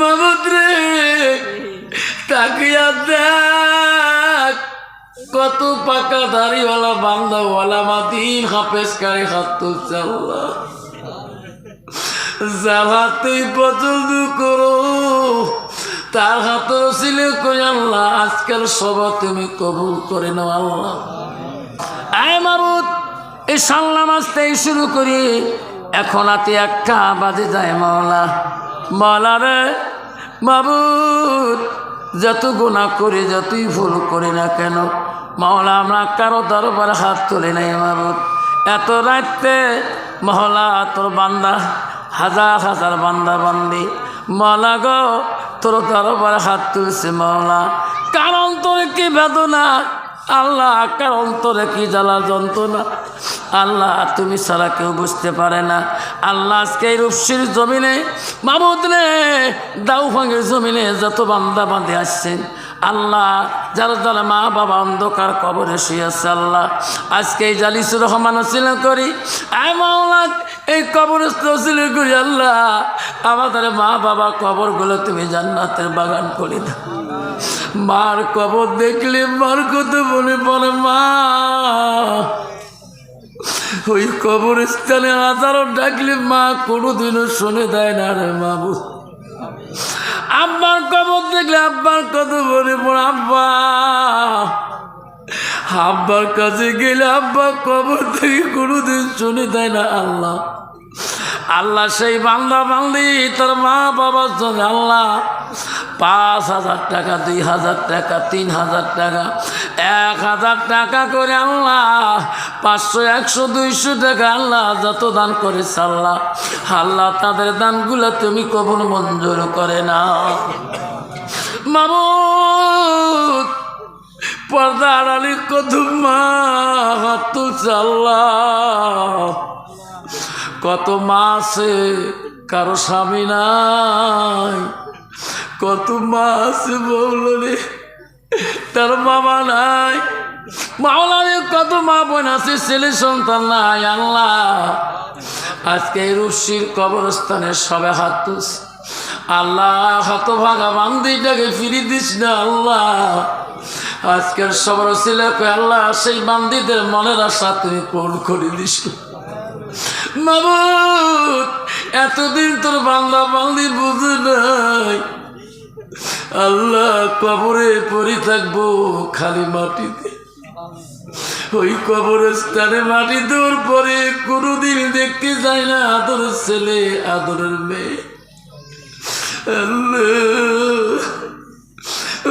মামুদ রে, তাকিয়া দেখ, কত পাকা দাড়িওয়ালা, বান্দাওয়ালা, মাদিন হাফেজ কারে হাত তুলছে আল্লাহ। তুই পছন্দ করো, তার হাত ছিল কই আল্লাহ আজকাল সবা তুমি কবুল করে নাও আল্লাহ। আয় মারুত এই সাল্লা মাসটাই শুরু করি। এখন হাতে একটা বাজে যায় মাওলা। মাওলা রে, মাবুদ, যত গুণা করে, যতই ভুল করি না কেন, মাওলা, আমরা কারও দরবার হাত তুলে নাই মাবুদ। এত রাইতে মহলা তোর বান্দা, হাজার হাজার বান্দা বান্দি। মাওলা গো, তোর দরবার হাত তুলছে মাওলা। কারণ তোর কি বেদনা? আল্লাহ কার অন্তরে কি জ্বালা যন্ত্রণা? আল্লাহ, তুমি ছাড়া কেউ বুঝতে পারে না। আল্লাহ আজকে এই রূপসির জমিনে মামুদ রে দাউ ভাঙের জমিনে যত বান্দা বাঁধে আসছেন, আল্লাহ, যারা যারা মা বাবা অন্ধকার কবরে শুয়েছে আল্লাহ। আজকে এই জালিসুর রহমান ছিল করি মাওলা, এই কবর ছিল করি আল্লাহ। আমাদের মা বাবা কবরগুলো তুমি জান্নাতের বাগান করে দাও। মার কবর দেখলে মার কত বলে বলে মা। ওই কবরস্থানে হাজারো ডাকলে মা কোনোদিনও শুনে দেয় না রে মা আব্বার কবর দেখলে আব্বার কথা বলে পড়ে, আব্বা। আব্বার কাছে গেলে আব্বা কবর থেকে কোনোদিন শুনে দেয় না আল্লাহ। আল্লাহ সেই বান্দা বান্দি, তার মা বাবার জন্য আল্লাহ। পাঁচ হাজার টাকা, দুই হাজার টাকা, তিন হাজার টাকা, এক হাজার টাকা করে আল্লাহ, পাঁচশো, একশো, দুইশো টাকা আল্লাহ যত দান করে আল্লাহ আল্লাহ তাদের দানগুলো তুমি কবুল মঞ্জুর করে না মামুদ পর্দা আড়ালি কত মা হাত কত মা আছে, কারও স্বামী নাই। কত মা আছে তার মামা নাই। মাওলারে কত মা বোন আছে, ছেলে সন্তান নাই, আল্লাহ। আজকে রুশির কবরস্থানে সবে হাত তুলছে আল্লাহ, হত ভাগা বান্দিটাকে ফিরি দিস না, আল্লাহ। আজকের সবার ছিল আল্লাহ, সেই বান্দিদের মনের আশা তুমি কোন করে দিস। এতদিন তোর বান্দা বান্দি বুঝে নাই। আল্লাহ কবরে পড়ে থাকব খালি মাটিতে ওই কবরস্থানে মাটি দেওয়ার পরে কোনোদিন দেখতে যায় না আদরের ছেলে, আদরের মেয়ে।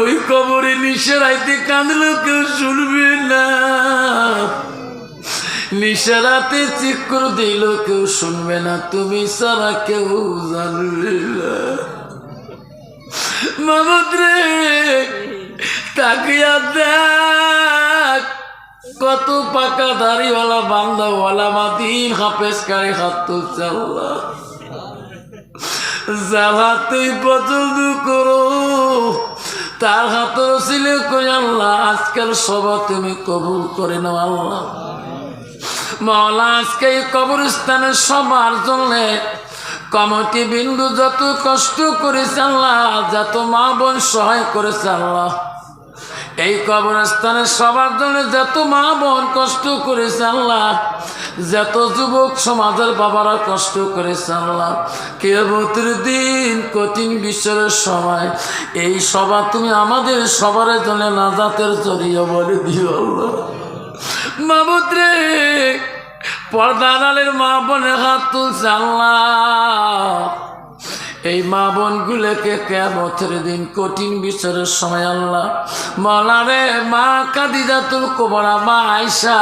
ওই কবরে নিশারাইতে কাঁদলো কেউ শুনবে না। নিশারাতে চিক্কর দিল কেউ শুনবে না, তুমি সারা কেউ জানবে না। মামুদ রে তাকিয়া দেখ, কত পাকা দাড়িওয়ালা, বান্দাওয়ালা, মাদিন হাফেজ কারে হাত তুলছে আল্লাহ। যার তুই পছন্দ করো, তার ছিল কই আল্লাহ আজকাল সবা তুমি কবুল করে নাও আল্লাহ। মাওলা, আজকে এই কবরস্থানের সবার জন্য কমিটি বিন্দু যত কষ্ট করেছে আল্লাহ, যত মা বোন সহায় করেছে আল্লাহ। এই কবরস্থানের সবার জন্য যত মা বোন কষ্ট করেছে আল্লাহ, যত যুবক সমাজের বাবারা কষ্ট করেছে আল্লাহ। কেবতের দিন কঠিন বিশ্বের সময়, এই সভা তুমি আমাদের সবার জন্য নাজাতের জড়িয়ে বলে দিও আল্লাহ। মাবুদ রে দালের মা বোনের হাত তুলছে আল্লাহ। এই মা বোন বোনগুলোকে কেমতের দিন কঠিন বিচারের সময় আল্লাহ। মলারে মা কাদিজাতুল কোবরা, মা আয়সা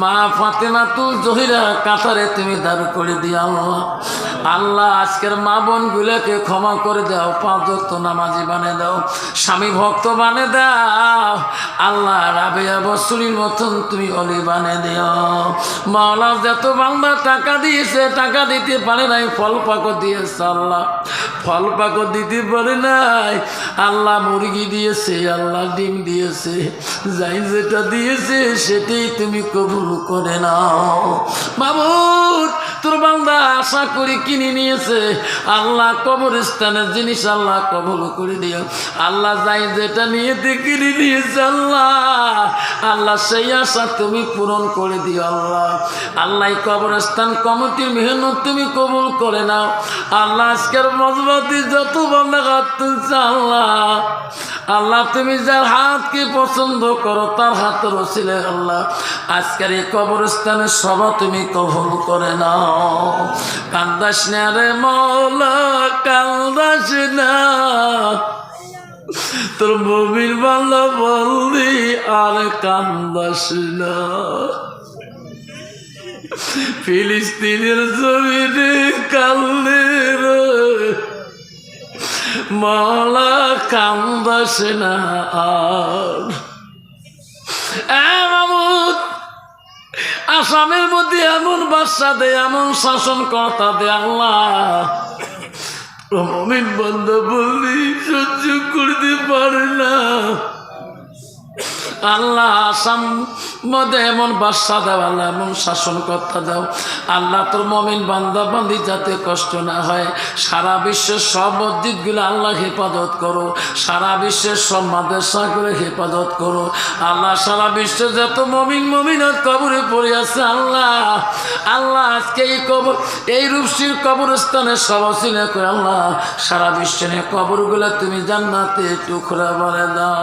মা ফাতেমা তুল জহিরা কাতারে তুমি দাঁড় করে দিও আল্লাহ। আল্লাহ, আজকের মা বোন বোনগুলোকে ক্ষমা করে দাও পাঁচ নামাজি বানিয়ে দাও, স্বামী ভক্ত বানিয়ে দাও। আল্লাহ রাবেয়া বসুরির মতন তুমি অলি বানিয়ে দিও। মাওলা যত বাংলা টাকা দিয়েছে, টাকা দিতে পারে নাই, ফল পাকো দিয়েছে আল্লাহ। ফল পাকো দিতে পারে নাই। আল্লাহ মুরগি দিয়েছে, আল্লাহ ডিম দিয়েছে। যাই যেটা দিয়েছে, সেটাই তুমি কবুল করে নাও। মামুদ তোর বান্দা আশা করে কিনে নিয়েছে। আল্লাহ কবরস্থানের জিনিস আল্লাহ কবল করে দিও। আল্লাহ যাই যেটা নিয়েতে কিনে নিয়েছে আল্লাহ আল্লাহ সেই আশা তুমি পূরণ করে দিও আল্লাহ। আল্লাহ কবরস্থান কমিটির মেহনত তুমি কবুল করে নাও। আল্লাহ আজকের মজবাতি যত বান্দা হাত তুলছে আল্লাহ। আল্লাহ তুমি যার হাতকে পছন্দ করো, তার হাত রসিলে আল্লাহ। আজকের এই কবরস্থানের সভা তুমি কবল করে নাও। কান্দাস না রে মৌলা কান্দাস না তোর মমির বাংলা বললি, আর কান্দাস না ফিলিস্তিনের জমিনে কান্দে রে মালা কান্দাস না আর আসামের মধ্যে এমন বাচ্চা দেয়, এমন শাসন কর্তা দে আল্লাহ। মমিন বন্ধ, বললি সহ্য করতে পারে না। আল্লাহ আসাম মধ্যে এমন বাসা দাও, আল্লাহ এমন শাসনকর্তা দাও। আল্লাহ তোর মমিন বান্দা বান্দি যাতে কষ্ট না হয়। সারা বিশ্বের সব মসজিদগুলো আল্লাহ হেফাজত করো। সারা বিশ্বের সব মাদ্রাসাগুলো হেফাজত করো। আল্লাহ, সারা বিশ্বে যত মমিন মমিনত কবরে পড়ে আছে, আল্লাহ আল্লাহ, আজকে এই কবর, এই রূপসীর কবরস্থানে সব করে আল্লাহ, সারা বিশ্বের কবরগুলো তুমি জান্নাতে টুকরা বলে দাও